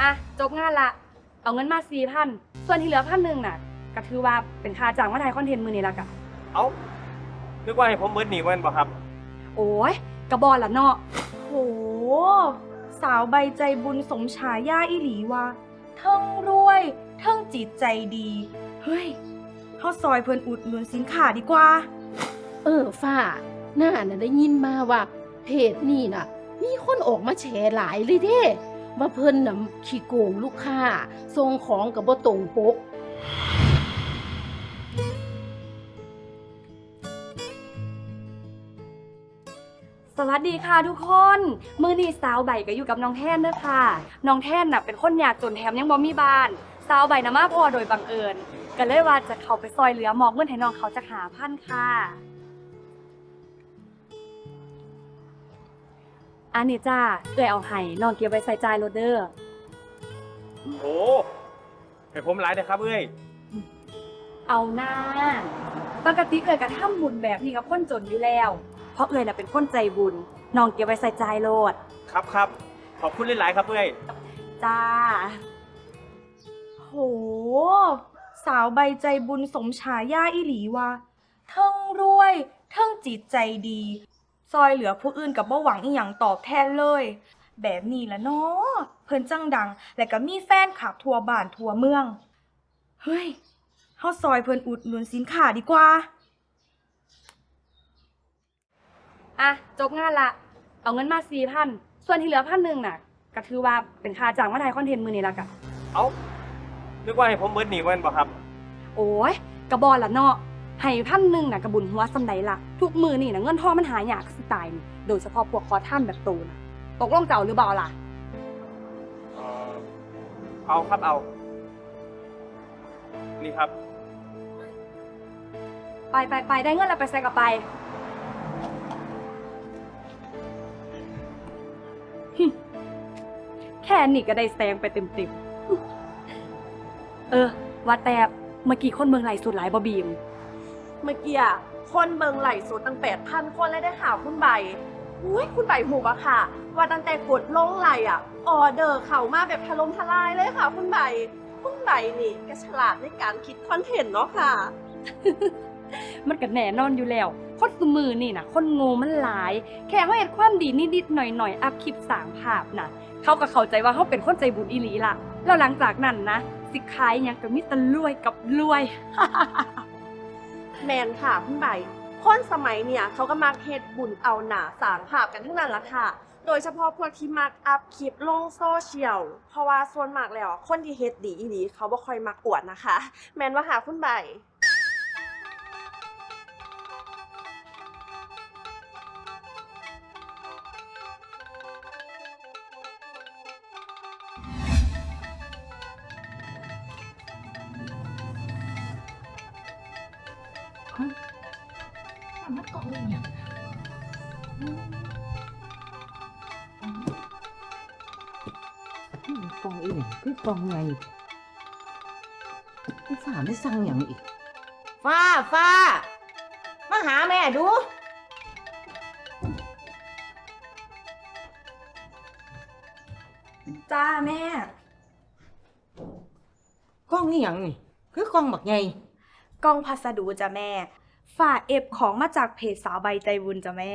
อะจบงานละ เอาเงินมาสี่พันส่วนที่เหลือพันหนึ่งน่ะก็ถือว่าเป็นค่าจ้างมาถ่ายคอนเทนต์มือนี้ละกะ เอ้านึกว่าให้ผมเบิร์ดหนีมันบ่ครับ โอ้ยกระบอลละเนาะโห สาวใบใจบุญสมฉายาอีหลีว่าเทิงรวยเทิงจิตใจดี เฮ้ยเขาซอยเพิ่นอุดหนุนสินค้าดีกว่า เออฝ้าหน้าน่ะได้ยินมาว่าเพจนี่น่ะ มีคนออกมาแฉหลายเลยเด้ ว่าเพิ่นน่ะขี้โกงลูกค้าส่งของกับบ่ตรงปก สวัสดีค่ะทุกคน มือนี้สาวใบก็อยู่กับน้องแท่นเด้อค่ะ น้องแท่นน่ะเป็นคนยากจนแถมยังบ่มีบ้าน สาวใบน่ะมาพอโดยบังเอิญก็เลยว่าจะเข้าไปซอยเหลือหมอกเงินให้น้องเขาจะหาพันค่ะ อันนี้จ้าเอื้อยเอาให้น้องเก็บไว้ใส่ใจายโรเดอร์โอ้ให้ผมหลายนะครับ เอ้ยเอาหน้าปกติเอื้อยก็ทำบุญแบบนี้กับคนจนอยู่แล้ว เพราะเอื้อยน่ะเป็นคนใจบุญน้องเก็บไว้ใส่ใจายโลดครับครับ ขอบคุณหลายๆครับเอ้ยจ้า โห สาวใบใจบุญสมฉายาอีหลีว่าเทิงรวย เทิงจิตใจดี ซอยเหลือผู้อื่นกับบ่หวังอีหยังตอบแทนเลย แบบนี้ละเนาะเพิ่นจังดัง และก็มีแฟนขับทั่วบ้านทั่วเมือง เฮ้ยเฮาซอยเพิ่นอุดหนุนสินค้าดีกว่า อะ จบงานละ เอาเงินมาสี่พัน ส่วนที่เหลือพันหนึ่งน่ะ ก็ถือว่าเป็นค่าจ้างมาถ่ายคอนเทนต์มือนี้ละกะ เอ้านึกว่าให้ผมเบิร์ดหนีมันบ่ครับ โอ้ยกระบอลละเนาะ ให้พันหนึ่งน่ะกระบุญหัวสำใดละทุกมือนี่นะเงินทองมันหายากสไตล์นี่โดยเฉพาะพวกคอท่านแบบตูนะตกลงเจ้าหรือเปล่าล่ะเอ่อเอาครับเอา นี่ครับ ไปไปไปได้เงินแล้วไปใส่กลับไปหึแค่นี้ก็ได้แซงไปเต็มๆเออ ว่าแต่เมื่อกี้คนเมืองไหลสุดหลายบอบีม เมื่อกี้อะคนเบิงไหลสุดตั้งแปดพันคนเลยได้ข่าวคุณใบอุ้ยคุณใบหูบะค่ะ ว่าตั้งแต่กดลงไหลอะออเดอร์เข้ามาแบบถล่มทลายเลยค่ะ คุณใบคุณใบนี่ก็ฉลาดในการคิดคอนเทนต์เนาะค่ะ มันก็แน่นอนอยู่แล้วคนสมือนี่นะคนโง่มันหลาย แค่เขาเห็นความดีนิดๆหน่อยๆอัพคลิปสางภาพนะเขาก็เข้าใจว่าเขาเป็นคนใจบุญอีหลีละแล้วหลังจากนั้นนะ สิขายยังก็มีแต่รวยกับรวย แมนค่ะคุณใบคนสมัยเนี่ยเขาก็มักเฮ็ดบุญเอาหนาสางภาพกันทั้งนั้นละค่ะ โดยเฉพาะพวกที่มักอัพคลิปลงโซเชียล เพราะว่าส่วนมากแล้ว คนที่เฮ็ดดีอีหลีเขาบ่ค่อยมักอวดนะคะ แมนว่าหาคุณใบ อีหยังคือกองไงพี่ฟ้าไม่สั่งอย่างอีกฟ้าฟ้ามาหาแม่ดู จ้าแม่กองนี่อหย่างนี่ คือกองบักไงกล้องพัสดุจ้ะแม่ ฝ่าเอฟของมาจากเพจสาวใบใจบุญจ้ะแม่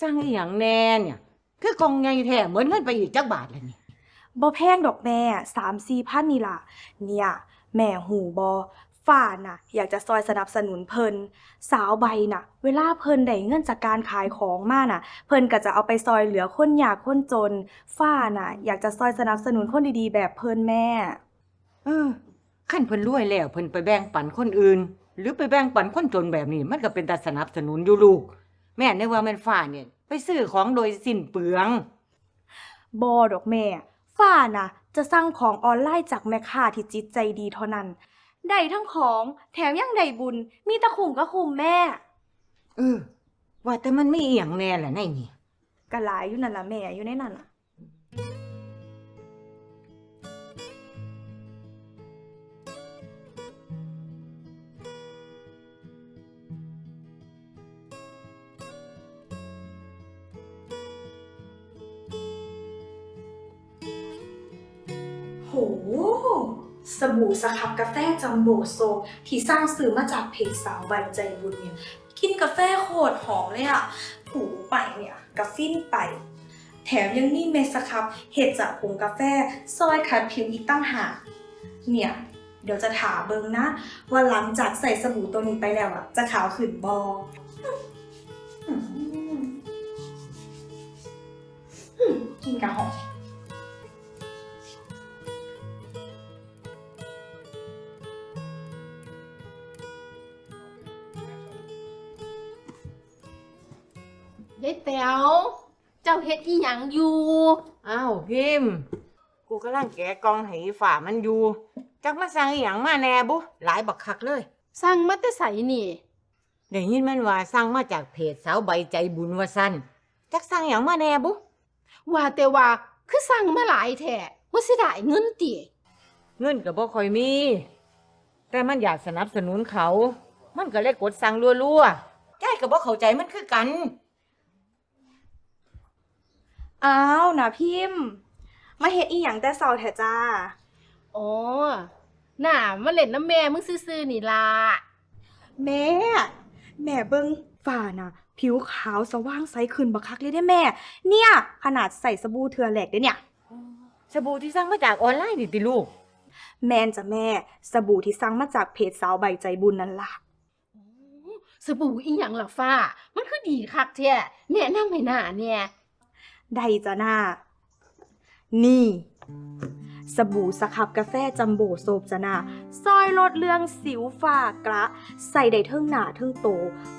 สั่งอีหยังแน่เนี่ย คือกองไงแท้เหมือนเงินไปอีกจักบาทเลยนี่ บ่แพงดอกแม่สามสี่พันนี่ล่ะ เนี่ยแม่หูบอฝ่าน่ะ อยากจะซอยสนับสนุนเพิ่นสาวใบน่ะ เวลาเพิ่นได้เงินจากการขายของมาน่ะ เพิ่นก็จะเอาไปซอยเหลือคนยากคนจนฝ้าน่ะ อยากจะซอยสนับสนุนคนดีๆ แบบเพิ่นแม่ เออขั้นเพิ่นรวยแล้วเพิ่นไปแบ่งปันคนอื่น หรือไปแบ่งปันคนจนแบบนี้ มันก็เป็นตาสนับสนุนอยู่ลูก แม่นึกว่าแม่นฟ้าเนี่ย ไปซื้อของโดยสิ้นเปลืองบอดอกแม่ ฝ้าน่ะจะสั่งของออนไลน์จากแม่ค้าที่จิตใจดีเท่านั้น ได้ทั้งของแถมยังได้บุญ มีตะคุ่มก็คุมแม่ เออ ว่าแต่มันไม่เอียงแน่แหละในนี่กะหลายอยู่นั่นล่ะแม่อยู่ในนั่นล่ะ สบู่สครับกาแฟจัมโบโซ ที่สร้างสื่อมาจากเพจสาวใบใจบุญเนี่ยกินกาแฟโคตรหอมเลยอะถูไปเนี่ยกาฟินไป แถมยังมีเมสครับเห็ดจากผงกาแฟ ซอยขัดผิวอีกตั้งหากเนี่ย เดี๋ยวจะถามเบิงนะ ว่าหลังจากใส่สบู่ตัวนี้ไปแล้วอะจะขาวขึ้นบอกินกะหอม ยายแต๋วเจ้าเฮ็ดอีหยังอยู่อ้าวพิมพ์ กูกำลังแกะกล่องให้ฝ่ามันอยู่ จักมาสั่งอหย่างมาแหน่บุหลายบักคักเลย สั่งมาแต่ไสนี่ ได้ยินมันว่าสั่งมาจากเพจสาวใบใจบุญว่าซั่นจักสั่งอหย่างมาแหน่บุว่าแต่ว่าคือสั่งมาหลายแท้ว่าสิได้เงินติเงินก็บ่ค่อยมี แต่มันอยากสนับสนุนเขา มันก็เลยกดสั่งรัวๆใจก็บ่เข้าใจมันคือกัน อ้าวนะพิมพ์ มาเฮ็ดอีหยังแต่เช้าแท้จ้า อ๋อน่ามาเล่นน้ำแม่มึงซื่อๆนี่ล่ะแม่ แม่เบิงฝ่าน่ะ ผิวขาวสว่างใสขึ้นบักคักเลยได้แม่ เนี่ย ขนาดใส่สบู่เทือแหลกเด้เนี่ย สบู่ที่สั่งมาจากออนไลน์นี่ติลูก แมนจ้ะแม่ สบู่ที่สั่งมาจากเพจสาวใบใจบุญนั่นล่ะ สบู่อีหยังล่ะฟ้า มันคือดีคักแท้แนะนำให้หน้าเนี่ย ได้จ้ะหน้า นี่ สบู่สครับกาแฟจัมโบโซบจะหน้าซอยลดเรื่องสิวฝ้ากระ ใส่ได้เทิงหนาเทิงโต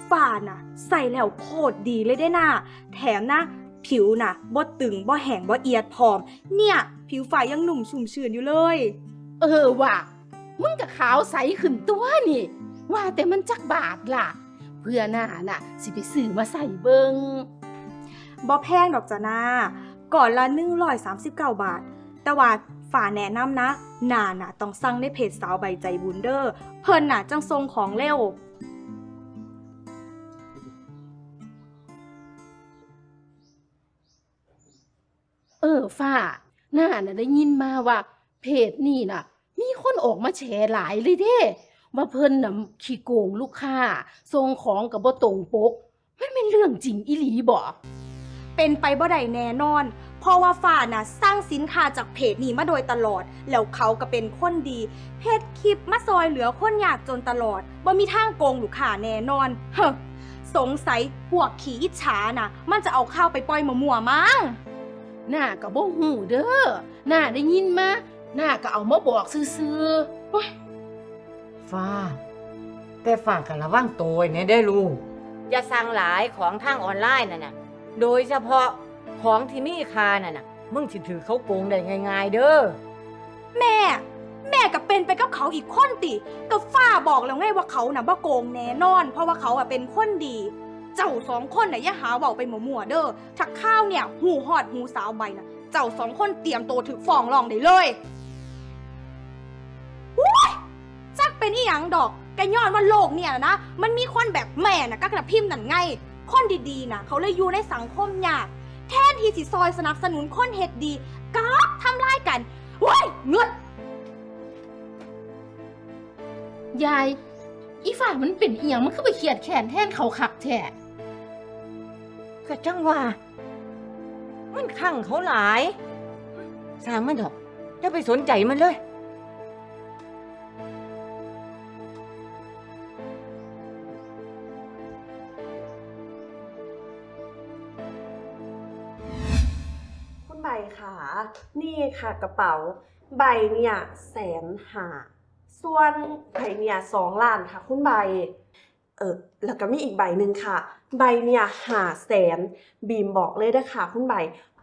ฝ้าน่ะ ใส่แล้วโคตรดีเลยได้หน้า แถมนะผิวน่ะบ่ตึงบ่แห้งบ่เอียดพรอม เนี่ย ผิวฝ่ายยังหนุ่มชุ่มชื่นอยู่เลย เออว่ะมึงก็ขาวใสขึ้นตัวนี่ ว่าแต่มันจักบาทล่ะ เพื่อหน้าน่ะ สิไปซื้อมาใส่เบิง บ่แพงดอกจ้ะนาก่อนละ139 บาท แต่ว่าฝ่าแนะนำนะหนาน่ะต้องสั่งในเพจสาวใบใจบุญเดอร์ เพิ่นน่ะจังทรงของเร็วเออฟ้าหน้าน่ะได้ยินมาว่า เพจนี่น่ะ มีคนออกมาแฉหลายเลยเด้ว่าเพิ่นน่ะขี้โกงลูกค้าส่งของกับบ่ตรงปก มันเป็นเรื่องจริงอีหลีบ่ เป็นไปบ่ได้แน่นอน เพราะว่าฝ่าน่ะสร้างสินค้าจากเพจนี้มาโดยตลอด แล้วเขาก็เป็นคนดีเพจคลิปมาซอยเหลือคนยากจนตลอดบ่มีทางโกงลูกค้าแน่นอน เฮ้อสงสัยพวกขี้อิจฉาน่ะ มันจะเอาข้าวไปปล่อยมั่วๆมั้ง หน้าก็บ่ฮู้เด้อหน้าได้ยินมาหน้าก็เอามาบอกซื่อๆโอ๊ยฟ้า แต่ฝากกันระวังตัวไว้เนี่ยได้อลูก อย่าสั่งหลายของทางออนไลน์น่ะนะ โดยเฉพาะของที่มีค่าน่ะนะมึงสิถือเขาโกงได้ง่ายๆเด้อ แม่ แม่ก็เป็นไปกับเขาอีกคนติก็ฝ้าบอกแล้วไงว่าเขาน่ะบ่โกงแน่นอน เพราะว่าเขาอะเป็นคนดี เจ้าสองคนน่ะอย่าหาเว้าไปมั่วๆเด้อถ้าข้าวเนี่ยหูหอดหูสาวใบน่ะ เจ้าสองคนเตรียมตัวถึกฟ้องร้องได้เลยอุ๊ยจักเป็นอีหยังดอกกะย้อนว่าโลกเนี่ยนะมันมีคนแบบแม่น่ะก็กระพิมพ์นั่นไง คนดีๆน่ะเขาเลยอยู่ในสังคมยาก แทนที่สิซอยสนับสนุนคนเฮ็ดดีกลับทำร้ายกันเว้ยเงือดยาย อีฝ่ามันเป็นอีหยังมันคือไปเขียดแขนแทนเขาคักแท้ก็จังว่า มันขังเขาหลาย สร้างมันเถอะจะไปสนใจมันเลย นี่ค่ะกระเป๋า ใบเนี่ยแสนหา ส่วนใบเนี่ยสองล้านค่ะ คุณใบ เออแล้วก็มีอีกใบหนึ่งค่ะ ใบเนี่ยหาแสน บีมบอกเลยได้ค่ะคุณใบ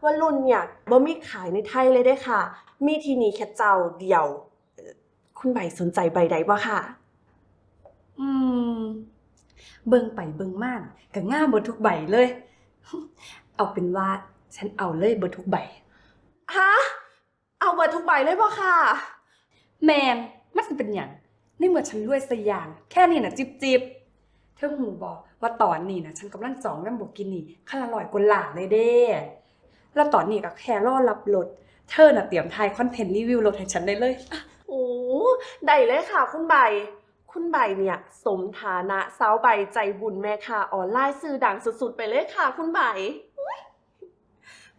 ว่ารุ่นเนี่ยบ่มีขายในไทยเลยได้ค่ะ มีที่นี่แค่เจ้าเดียว คุณใบสนใจใบใดบ่ค่ะ อืม เบิ่งไปเบิ่งมากก็ง่ามเบดทุกใบเลย เอาเป็นว่าฉันเอาเลยเบดทุกใบ ฮะ เอาเบอร์ทุกใบเลยบ่ค่ะ แมนมันสิเป็นอย่างในเมื่อฉันรวยสยางแค่นี้นะจิบจิบเธอหูบอกว่าตอนนี้นะฉันกำลังจองน้ำบุกินี่คันละร้อยกว่าหลาเลยเด้ แล้วตอนนี้ก็แค่รอรับรถเธอน่ะเตรียมถ่ายคอนเทนต์รีวิวรถให้ฉันได้เลยโอ้ได้เลยค่ะ คุณใบ คุณใบเนี่ย สมฐานะสาวใบใจบุญแม่ค่ะออนไลน์สื่อดังสุดๆ ไปเลยค่ะ คุณใบอุ๊ย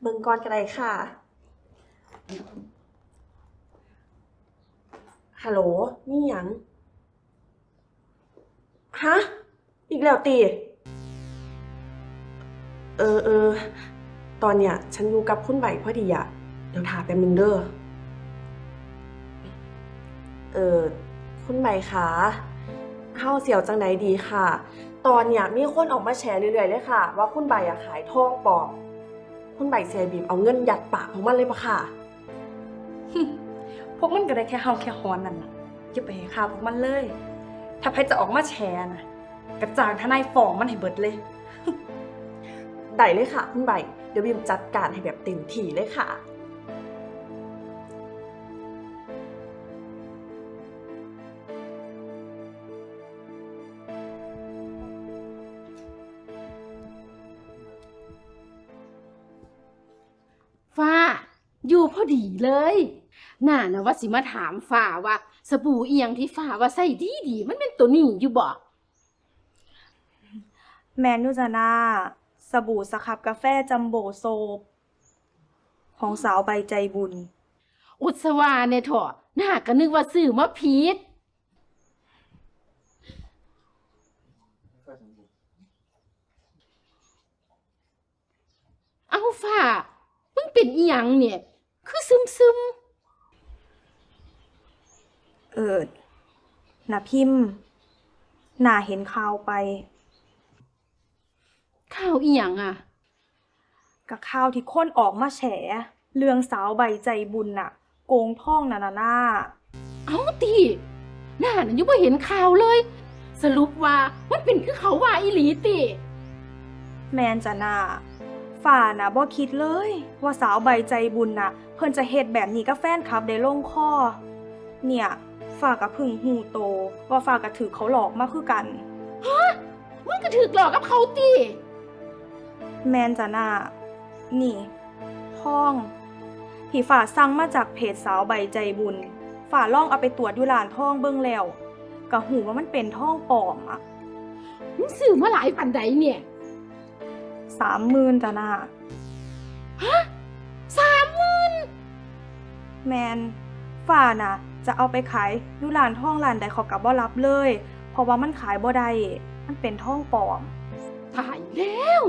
เบิ่งก่อนกันเลยค่ะ ฮัลโหลนี่หยัง ฮะ อีกแล้วตี เออเออ ตอนเนี้ย ฉันอยู่กับคุณใบพอดีอะเดี๋ยวถาแป๊บนึงเด้อ เออ คุณใบคะเฮาเสียวจังใดดีค่ะ ตอนเนี้ยมีคนออกมาแชร์เรื่อยๆเลยค่ะ ว่าคุณใบอะขายทองปลอม คุณใบเสียบีบเอาเงินยัดปากของมันเลยปะค่ะ พวกมันก็ได้แค่เฮาแค่ฮอนนั่นน่ะอย่าไปให้ข่าวพวกมันเลย ถ้าใครจะออกมาแชร์นะกระจางทนายฟ้องมันให้เบิดเลย ได้เลยค่ะ คุณใบ เดี๋ยวบีมจัดการให้แบบเต็มที่เลยค่ะ ฟ้า อยู่พอดีเลย น่านะว่าสิมาถามฟ้าว่า สบู่เอียงที่ฟ้าว่าใส่ดีดีๆมันเป็นตัวนี้อยู่บ่แมนยูจานาสบู่สครับกาแฟจัมโบโซบ ของสาวใบใจบุญ อุตสวาเนี่ยเถอะน่าก็นึกว่าซื้อมาผิดเอาฟ้ามึงเป็นอีหยังเนี่ย คือซึมซึม เอิดนะพิมพ์น่าเห็นข่าวไปๆข้าวอีหยังอะ กับข่าวที่คนออกมาแฉ เรื่องสาวใบใจบุญน่ะ โกงท่องนานานาเอาตีน่าน่ะยังไม่เห็นข่าวเลย สรุปว่ามันเป็นคือเขาว่าอีหลีติ แมนจะนาฝ่านะบ่คิดเลย ว่าสาวใบใจบุญน่ะ เพิ่นจะเฮ็ดแบบนี้กับแฟนคลับได้ลงคอเนี่ย ฝ่ากับพึ่งหูโต ว่าฝ่ากับถือเขาหลอกมาคือกันมึงก็ถือหลอกกับเขาตีแมนจะนานี่ท่องที่ฝ่าสั่งมาจากเพจสาวใบใจบุญ ฝ่าล่องเอาไปตรวจอยู่ร้านท่องเบิ่งแล้วกะหูว่ามันเป็นท่องปลอมอะมึงซื้อมาหลายปันใดเนี่ยสามหมื่นจ้ะนาสามหมื่นแมนฝ่าน่ะ จะเอาไปขายอยู่ร้านท่องร้านใดเขากับบ่รับเลย เพราะว่ามันขายบ่ได้มันเป็นท่องปลอมตายแล้ว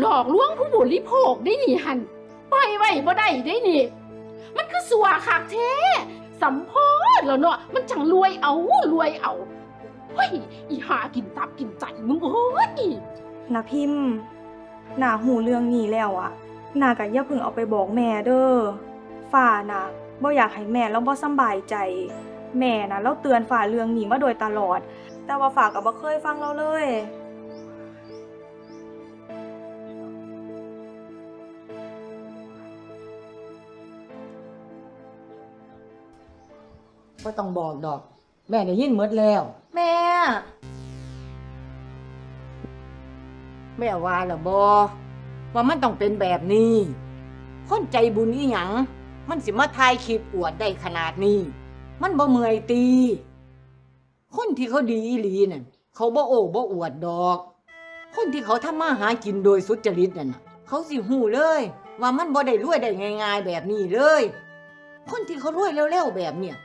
หลอกลวงผู้บริโภคได้นี่หันปล่อยไว้บ่ได้ได้นี่ มันคือสัวคักแท้สัมพอแล้วเนาะมันจังรวยเอารวยเอาเฮ้ยอีหากินตับกินใจมึงเอ้ยนะพิมพ์นาหูเรื่องนี้แล้วอะนาก็อย่าเพิ่งเอาไปบอกแม่เด้อฝ่านะ บ่อยากให้แม่แล้วบ่สำบายใจ แม่นะเราเตือนฝ่าเรื่องนี้มาโดยตลอด แต่ว่าฝ่าก็บ่เคยฟังเราเลยก็ต้องบอกดอก แม่ได้ยินหมดแล้ว แม่ แม่ว่าละบอว่ามันต้องเป็นแบบนี้ คนใจบุญอีหยัง มันสิมาทายคลิปอวดได้ขนาดนี้ มันบ่เมื่อยตี คนที่เขาดีอีหลีนั่นเขาบ่โอ้บ่อวดดอก คนที่เขาทำมาหากินโดยสุจริตนั่นน่ะ เขาสิหูเลย ว่ามันบ่ได้รวยได้ง่าย ๆ แบบนี้เลย คนที่เขารวยเร็วๆแบบเนี้ย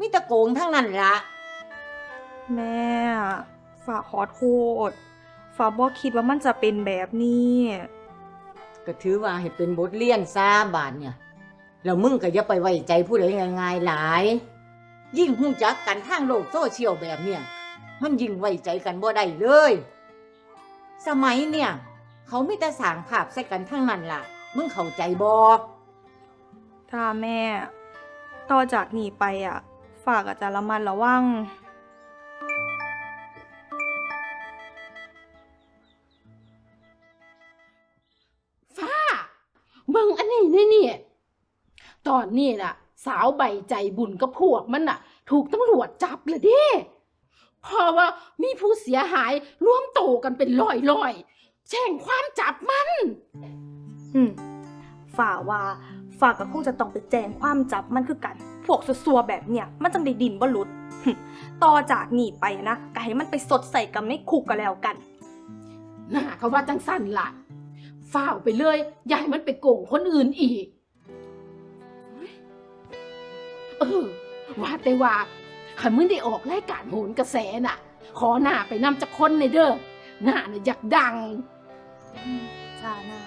มีแตะโกงทั้งนั้นละแม่ฝ่าขอโทษฝ่าบ่คิดว่ามันจะเป็นแบบนี้ ก็ถือว่าให้เป็นบทเรียนซาบาทเนี่ย แล้วมึงก็อย่าไปไว้ใจผู้ใดง่ายๆหลาย ยิ่งหูจักกันทางโลกโซเชียลแบบเนี่ย มันยิ่งไว้ใจกันบ่ได้เลย สมัยเนี่ย เขาไม่แต่สร้างภาพใส่กันทั้งนั้นล่ะ มึงเข้าใจบ่ถ้าแม่ ต่อจากนี้ไปอะ ฝากอาจจะระมัดระวัง ฟ้าเบิ่งอันนี้นี่เนี่ย ตอนนี้น่ะ สาวใบใจบุญกับพวกมันน่ะ ถูกตำรวจจับเลยเด้เพราะว่ามีผู้เสียหายร่วมโตกันเป็นร้อยๆแจ้งความจับมัน อืมฝ่าว่าฝากก็คงจะต้องไปแจ้งความจับมันคือกัน พวกซัวๆแบบเนี้ยมันจังได้ดินบ่หลุดต่อจากนี้ไปนะก็ให้มันไปสดใส่กับในคุกก็แล้วกัน น่าเขาว่าจังสั่นล่ะฝ้าวไปเลยอย่าให้มันไปโกงคนอื่นอีก ออว่าแต่ว่าขันมึงได้ออกรายการโหนกระแสน่ะ ขอหน้าไปนำจากคนในเด้อหน้าน่ะอยากดังจ้าหน้า